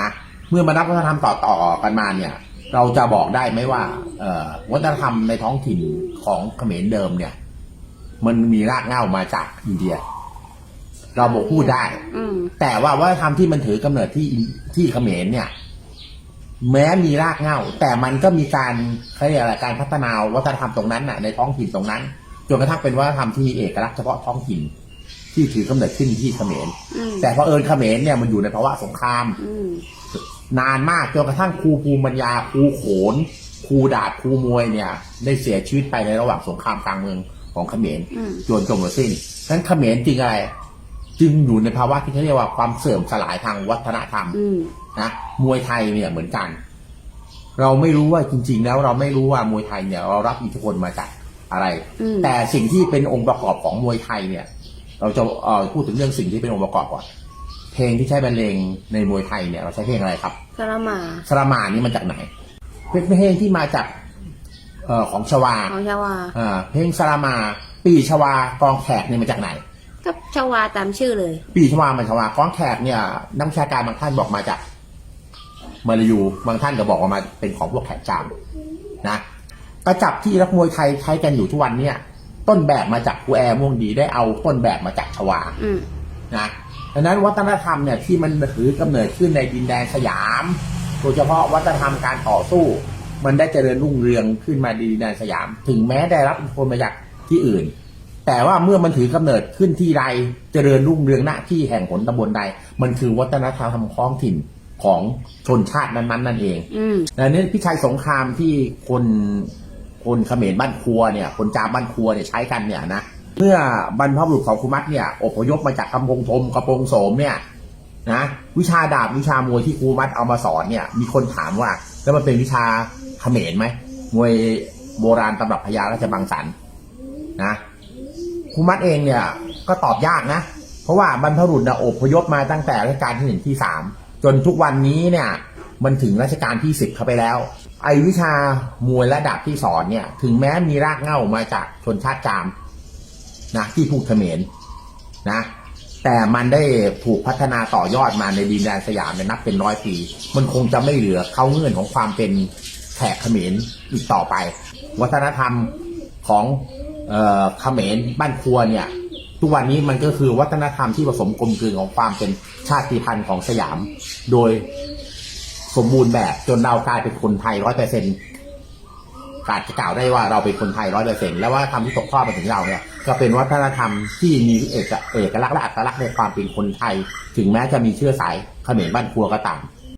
นะเมื่อมานับวัฒนธรรมต่อต่อๆกันมาเนี่ย เราจะบอกได้ไหมว่าเอ่อวัฒนธรรมในท้องถิ่นของเขมรเดิมเนี่ย มันมีรากเหง้ามาจากอินเดีย เราบอกพูดได้อืมแต่ว่าวัฒนธรรมที่มันถือกำเนิดที่อินที่เขมรเนี่ย แม้มีรากเหง้า แต่มันก็มีการเขาเรียกอะไรการพัฒนาวัฒนธรรมตรงนั้นน่ะในท้องถิ่นตรงนั้นจนกระทั่งเป็นวัฒนธรรมที่มีเอกลักษณ์เฉพาะท้องถิ่น ที่ถือกำเนิดขึ้นที่เขมรอืมแต่พอเผอิญเขมรเนี่ยมันอยู่ในภาวะสงครามอืมนานมากจนกระทั่งครูภูมิปัญญาครูโขนครูดาบครูมวยเนี่ย ได้เสียชีวิตไปในระหว่างสงครามกลางเมืองของเขมรอืมจนจบหมดสิ้นฉะนั้นเขมรจริงอะไร จึงอยู่ในภาวะที่เขาเรียกว่าความเสื่อมสลายทางวัฒนธรรมอืมนะมวยไทยเนี่ยเหมือนกัน เราไม่รู้ว่าจริง ๆ แล้วเราไม่รู้ว่ามวยไทยเนี่ยเรารับอิทธิพลมาจากอะไรอืมแต่สิ่งที่เป็นองค์ประกอบของมวยไทยเนี่ย เราจะเอ่อพูดถึงเรื่องสิ่งที่เป็นองค์ประกอบก่อนเพลงที่ใช้บรรเลงในมวยไทยเนี่ยเราใช้เพลงอะไรครับสลามาสระหมานี่มันจากไหนเป็นเพลงที่มาจากเอ่อของชวาของชาวาอ่าเพลงสระหมาปีชวากองแขกนี่มาจากไหนก็ชาวาตามชื่อเลย ปีชวามันชวากองแขกเนี่ยนักวิชาการบางท่านบอกมาจากมาลายูบางท่านก็บอกว่ามาเป็นของพวกแขกจามนะกระจับที่นักมวยไทยใช้กันอยู่ทุกวันเนี่ย ต้นแบบมาจากครูแอร์ม่วงดีได้เอาต้นแบบมาจากชวาอืม นะดังนั้นวัฒนธรรมเนี่ยที่มันถือกำเนิดขึ้นในดินแดนสยามโดยเฉพาะวัฒนธรรมการต่อสู้ มันได้เจริญรุ่งเรืองขึ้นมาในดินแดนสยาม ถึงแม้ได้รับอิทธิพลมาจากที่อื่น แต่ว่าเมื่อมันถือกำเนิดขึ้นที่ใดเจริญรุ่งเรืองณที่แห่งผลตำบลใด มันคือวัฒนธรรมท้องถิ่นของชนชาตินั้นๆนั่นเอง อืมดังนั้นพิชัยสงครามที่คน คนเขมรบ้านครัวเนี่ย คนจามบ้านครัวเนี่ยใช้กันเนี่ยนะ เมื่อบรรพบุรุษของคุมัตเนี่ยอพยพมาจากกำพงธมกระโปรงโสมเนี่ยนะวิชาดาบวิชามวยที่ครูมัตเอามาสอนเนี่ย มีคนถามว่า แล้วมันเป็นวิชาเขมรไหมมวยโบราณตำรับพญาราชบังสันนะครูมัตเองเนี่ยก็ตอบยากนะ เพราะว่าบรรพบุรุษเนี่ยอพยพมาตั้งแต่รัชกาลที่หนึ่งที่สามจนทุกวันนี้เนี่ย มันถึงรัชกาลที่สิบเข้าไปแล้ว ไอวิชามวยและดาบที่สอนเนี่ย ถึงแม้มีรากเหง้ามาจากชนชาติจามนะที่พูดเขมรนะ แต่มันได้ถูกพัฒนาต่อยอดมาในดินแดนสยามเนี่ยนับเป็นร้อยปี มันคงจะไม่เหลือเขาเงื่อนของความเป็นแขกเขมรอีกต่อไป วัฒนธรรมของเออเขมรบ้านครัวเนี่ยทุกวันนี้มันก็คือวัฒนธรรมที่ผสมกลมกลืนของความเป็นชาติพันธุ์ของสยาม โดย สมบูรณ์แบบจนเรากลายเป็นคนไทยร้อยเปอร์เซ็นต์กาจจะกล่าวได้ว่าเราเป็นคนไทยร้อยเปอร์เซ็นต์แล้วว่าทำที่ตกทอดมาถึงเราเนี่ย ก็เป็นวัฒนธรรมที่มีเอกเอกลักษณ์และอัตลักษณ์ในความเป็นคนไทย ถึงแม้จะมีเชื้อสายเขมรบ้านครัวก็ตาม